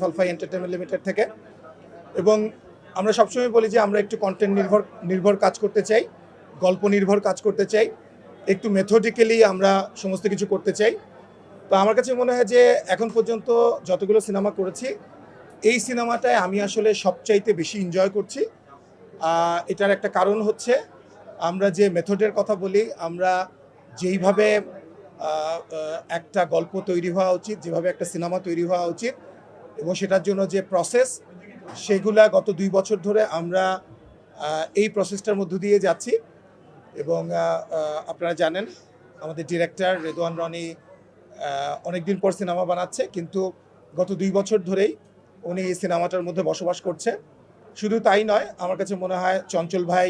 ফালফাই entertainment limited থেকে। এবং আমরা সবসময় বলি যে আমরা একটু কন্টেন্ট নির্ভর নির্ভর কাজ করতে চাই, গল্প নির্ভর কাজ করতে চাই, একটু মেথডিক্যালি আমরা সমস্ত কিছু করতে চাই। তো আমার কাছে মনে হয় যে এখন পর্যন্ত যতগুলো সিনেমা করেছি, এই সিনেমাটায় আমি আসলে সবচাইতে বেশি এনজয় করছি। এটার একটা কারণ হচ্ছে আমরা যে মেথডের কথা বলি, আমরা যেইভাবে একটা গল্প তৈরি হওয়া উচিত, যেভাবে একটা সিনেমা তৈরি হওয়া উচিত এবং সেটার জন্য যে প্রসেস সেগুলা গত দুই বছর ধরে আমরা এই প্রসেসটার মধ্য দিয়ে যাচ্ছি। এবং আপনারা জানেন, আমাদের ডিরেক্টর রেদওয়ান রনি অনেকদিন পর সিনেমা বানাচ্ছে, কিন্তু গত দুই বছর ধরেই উনি এই সিনেমাটার মধ্যে বসবাস করছে। শুধু তাই নয়, আমার কাছে মনে হয় চঞ্চল ভাই,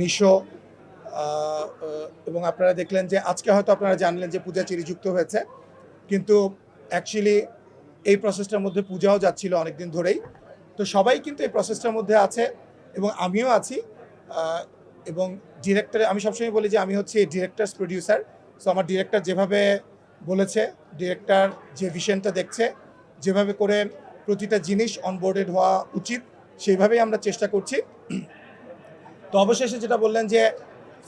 নিশো এবং আপনারা দেখলেন যে, আজকে হয়তো আপনারা জানলেন যে পূজা চিরি যুক্ত হয়েছে। কিন্তু অ্যাকচুয়ালি এই প্রসেসটার মধ্যে পূজাও যাচ্ছিল অনেক দিন ধরেই। তো সবাই কিন্তু এই প্রসেসটার মধ্যে আছে এবং আমিও আছি। এবং ডিরেক্টর আমি সবসময় বলি যে আমি হচ্ছে ডিরেক্টরস প্রডিউসার সো আমার ডিরেক্টর যেভাবে বলেছে ডিরেক্টর যে ভিশনটা দেখছে, যেভাবে করে প্রতিটা জিনিস অনবোর্ডেড হওয়া উচিত, সেইভাবেই আমরা চেষ্টা করছি। তো অবশেষে যেটা বললেন যে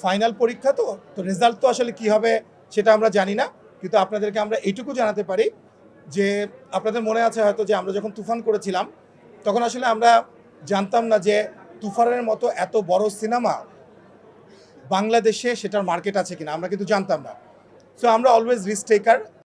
ফাইনাল পরীক্ষা তো তো রেজাল্ট তো আসলে কি হবে সেটা আমরা জানি না। কিন্তু আপনাদেরকে আমরা এইটুকু জানাতে পারি যে আপনাদের মনে আছে হয়তো যে আমরা যখন তুফান করেছিলাম, তখন আসলে আমরা জানতাম না যে তুফানের মতো এত বড় সিনেমা বাংলাদেশে সেটার মার্কেট আছে কিনা, আমরা কিন্তু জানতাম না। সো আমরা অলওয়েজ রিস্ক টেকার